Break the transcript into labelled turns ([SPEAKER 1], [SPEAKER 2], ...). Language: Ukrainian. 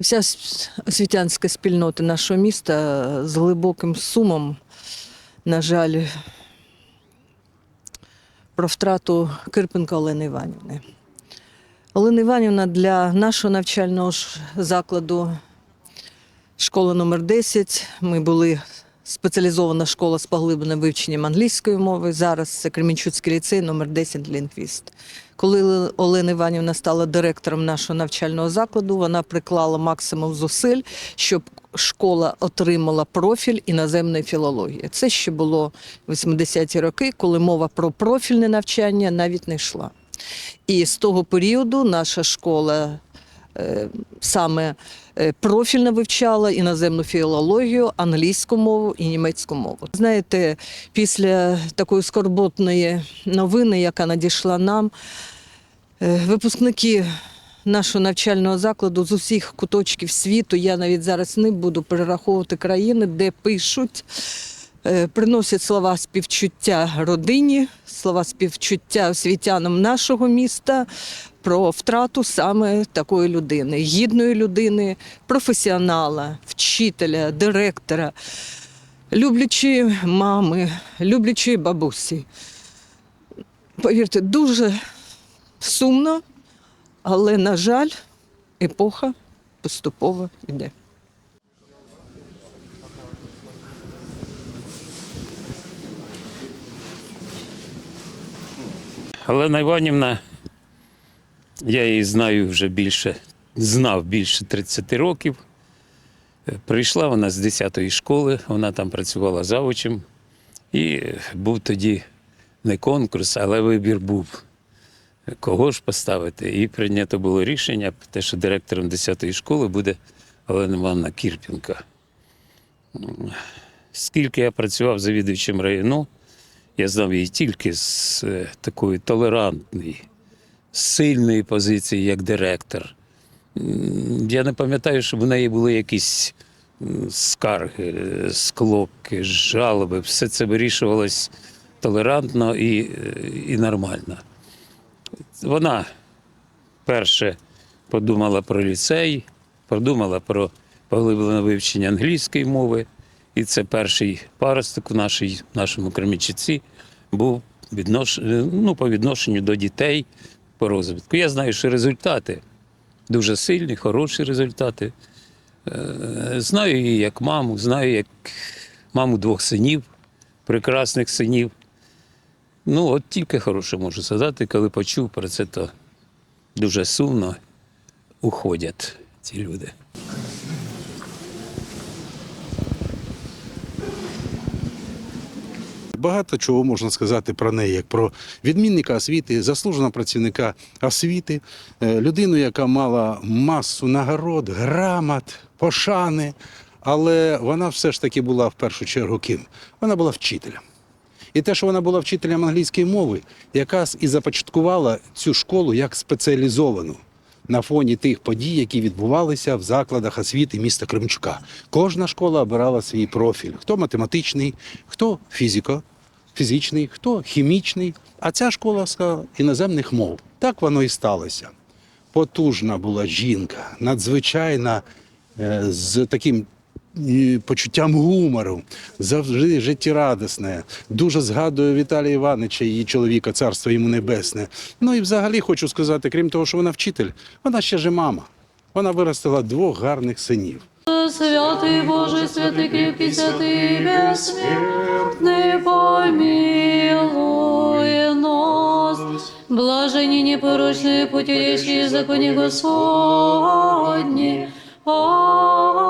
[SPEAKER 1] Вся освітянська спільнота нашого міста з глибоким сумом, на жаль, про втрату Кирпенка Олени Іванівни. Олена Іванівна для нашого навчального закладу школа номер 10. Ми були спеціалізована школа з поглибленим вивченням англійської мови. Зараз це Кремінчуцький ліцей номер 10 лінгвіст. Коли Олена Іванівна стала директором нашого навчального закладу, вона приклала максимум зусиль, щоб школа отримала профіль іноземної філології. Це ще було в 80-ті роки, коли мова про профільне навчання навіть не йшла. І з того періоду наша школа саме е, профільно вивчала іноземну філологію, англійську мову і німецьку мову. Знаєте, після такої скорботної новини, яка надійшла нам, е, випускники нашого навчального закладу з усіх куточків світу, я навіть зараз не буду перераховувати країни, де пишуть. Е, Приносять слова співчуття родині, слова співчуття освітянам нашого міста про втрату саме такої людини, гідної людини, професіонала, вчителя, директора, люблячої мами, люблячої бабусі. Повірте, дуже сумно, але, на жаль, епоха поступово йде.
[SPEAKER 2] Олена Іванівна, я її знаю вже більше, знав більше 30 років. Е, Прийшла вона з 10-ї школи, вона там працювала завучем. І був тоді не конкурс, але вибір був. Кого ж поставити? І прийнято було рішення, те, що директором 10-ї школи буде Олена Івановна Кірпінка. Скільки я працював завідувачем району, я знав її тільки з е, такої толерантної, сильної позиції, як директор. Я не пам'ятаю, щоб в неї були якісь скарги, е, склопки, жалоби. Все це вирішувалось толерантно і, е, і нормально. Вона перше подумала про ліцей, подумала про поглиблене вивчення англійської мови. І це перший паросток в нашій, нашому Кремічиці був віднош... ну, по відношенню до дітей по розвитку. Я знаю, що результати дуже сильні, хороші результати. Е, Знаю її як маму, знаю як маму двох синів, прекрасних синів. Ну, от тільки хороше можу сказати, коли почув про це, то дуже сумно уходять ці люди.
[SPEAKER 3] Багато чого можна сказати про неї, як про відмінника освіти, заслуженого працівника освіти, е, людину, яка мала масу нагород, грамот, пошани. Але вона все ж таки була в першу чергу ким? Вона була вчителем. І те, що вона була вчителем англійської мови, якраз і започаткувала цю школу як спеціалізовану на фоні тих подій, які відбувалися в закладах освіти міста Кремчука. Кожна школа обирала свій профіль: хто математичний, хто фізико, фізичний, хто хімічний. А ця школа іноземних мов. Так воно і сталося. Потужна була жінка, надзвичайна е, з таким почуттям гумору, завжди життєрадісне. Дуже згадую Віталія Івановича, її чоловіка, царство йому небесне. Ну і взагалі хочу сказати, крім того, що вона вчитель, вона ще ж мама. Вона виростила двох гарних синів.
[SPEAKER 4] Святий Боже, святий кріпкий, святий безсмертний, помилуй нас. Блажені непорочні путеші законі Господні. Амінь.